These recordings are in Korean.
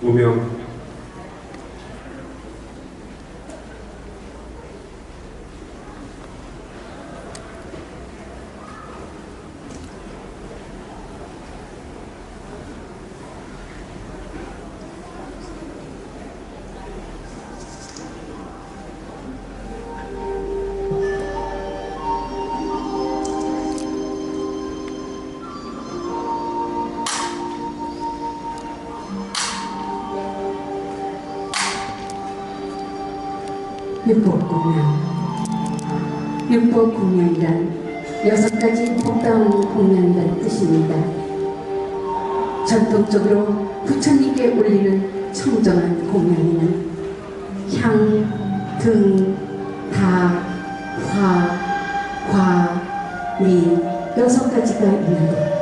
무명 율법 공양 율법 공양이란 여섯 가지 복다운 공양이란 뜻입니다. 전통적으로 부처님께 올리는 청정한 공양에는 향, 등, 다, 화, 과, 미 여섯 가지가 있는데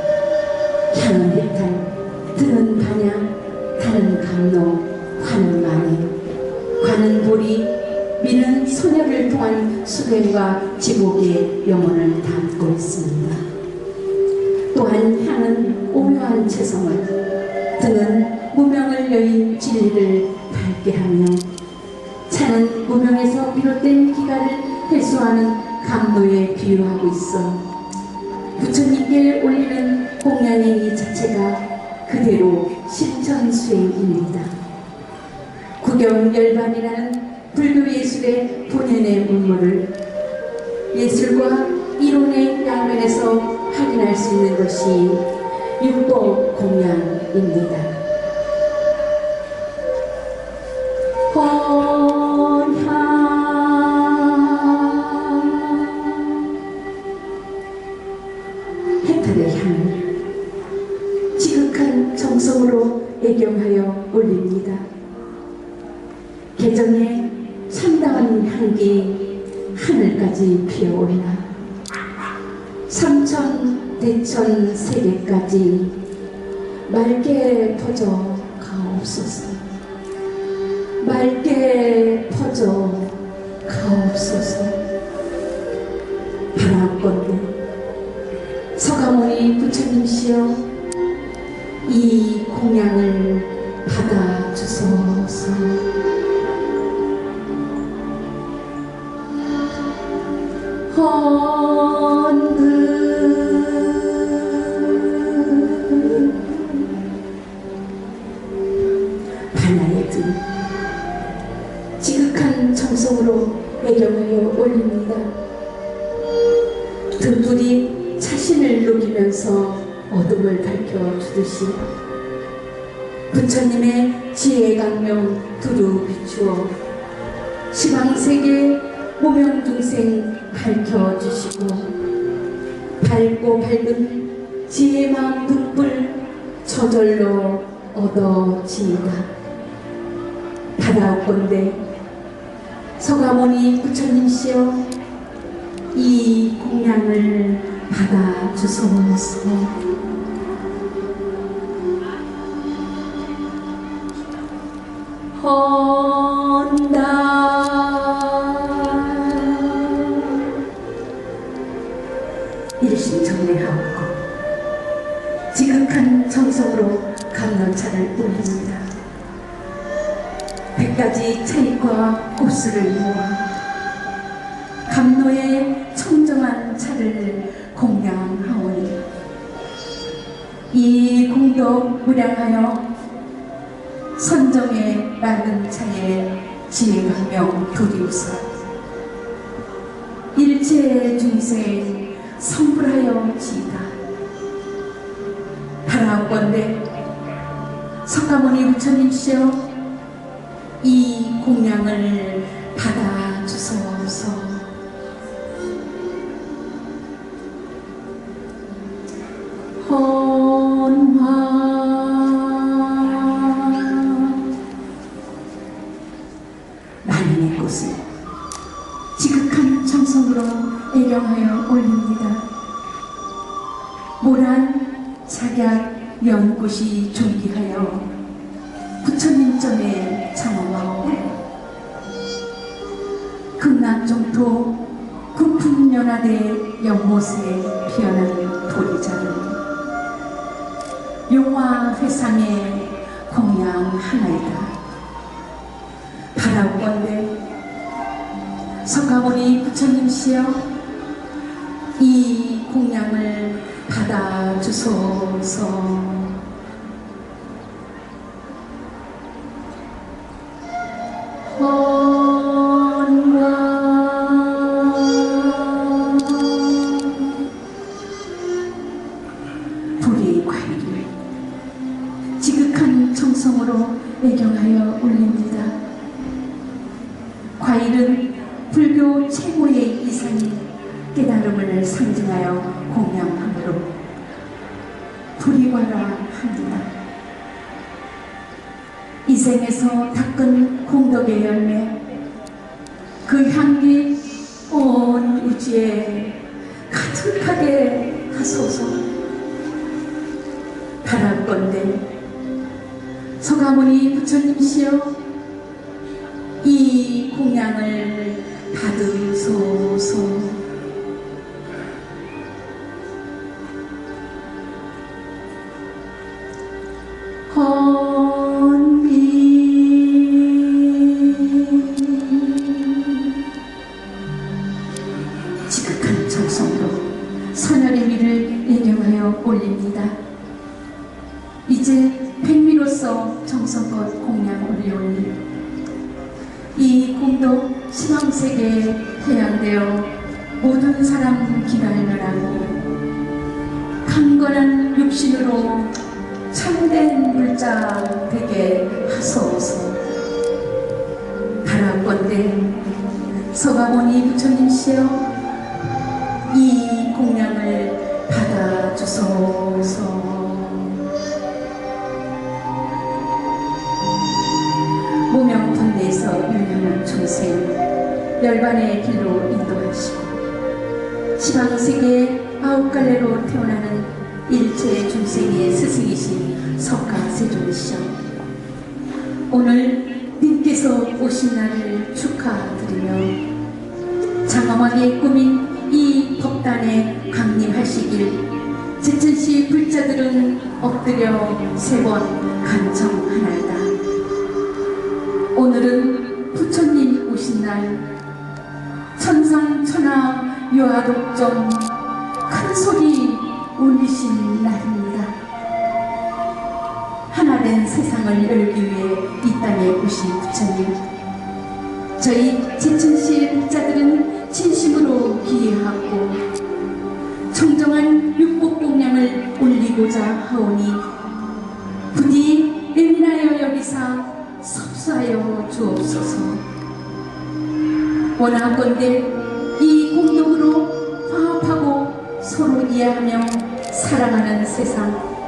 향은 해탈, 등은 반향, 달은 감로, 화는 만행, 관은 보리, 미는 소녀를 통한 수행과 지복의 영혼을 담고 있습니다. 또한 향은 오묘한 체성을, 등은 무명을 여인 진리를 밝게 하며, 차는 무명에서 비롯된 기가를 해소하는 감로에 비유하고 있어 부처님께 올리는 공양의 이 자체가 그대로 실천 수행입니다. 구경 열반이라는 예술의 본연의 문물을 예술과 이론의 양면에서 확인할 수 있는 것이 율법 공양입니다. 삼천 대천 세계까지 맑게 퍼져 가옵소서. 맑게 퍼져 가옵소서. 바라건대. 서가모니 부처님시여 이 공양을 받아주소서. 헌 애경하여 올립니다. 등불이 자신을 녹이면서 어둠을 밝혀주듯이 부처님의 지혜 강명 두루 비추어 시방세계 모명중생 밝혀주시고 밝고 밝은 지혜 마음 등불 저절로 얻어지이다. 받아올건대 서가모니 부처님시여 이 공양을 받아 주소서 헌다 이르신 정례하옵고 지극한 정성으로 감론차를 올립니다. 백가지 차익과 꽃술을 모아 감로의 청정한 차를 공양하오니 이 공덕 무량하여 선정의 맑은 차에 지혜강명 도리우사. 일체 중생 성불하여 지이다. 바라옵건대 석가모니 부처님 시여 이 공양을 받아 전에 참아와오 극락정토 국풍연화대 연못에 피어난 도리자는 용화 회상에 공양 하나이다. 바라건대 성가모니 부처님시여 이 공양을 받아주소서. 깨달음을 상징하여 공양함으로 불이과라 합니다. 이 생에서 닦은 공덕의 열매, 그 향기 온 우주에 가득하게 하소서. 바랄건대 서가모니 부처님시여 이 공양을 받으소서. 백미로서 정성껏 공양 올려올리 이 공덕 신앙세계에 태양되어 모든 사람 기갈멸하고 강건한 육신으로 참된 물자 되게 하소서. 바라건대 서가모니 부처님시여 중생 열반의 길로 인도하시고 지방 세계 아홉 갈래로 태어나는 일체 중생의 스승이신 석가세존이시여 오늘 님께서 오신 날을 축하드리며 장엄하게 꾸민 이 법단에 강림하시길 제천시 불자들은 엎드려 세 번 간청하나이다. 오늘은 부처님 날 천상천하 유아독점 큰 소리 울리신 날입니다. 하나된 세상을 열기 위해 이 땅에 오신 부처님 저희 제천시 목자들은 진심으로 기해하고 청정한 육복공양을 올리고자 하오니 부디 예민하여 여기사 섭수하여 주옵소서 원하건대 이 공동으로 화합하고 서로 이해하며 사랑하는 세상.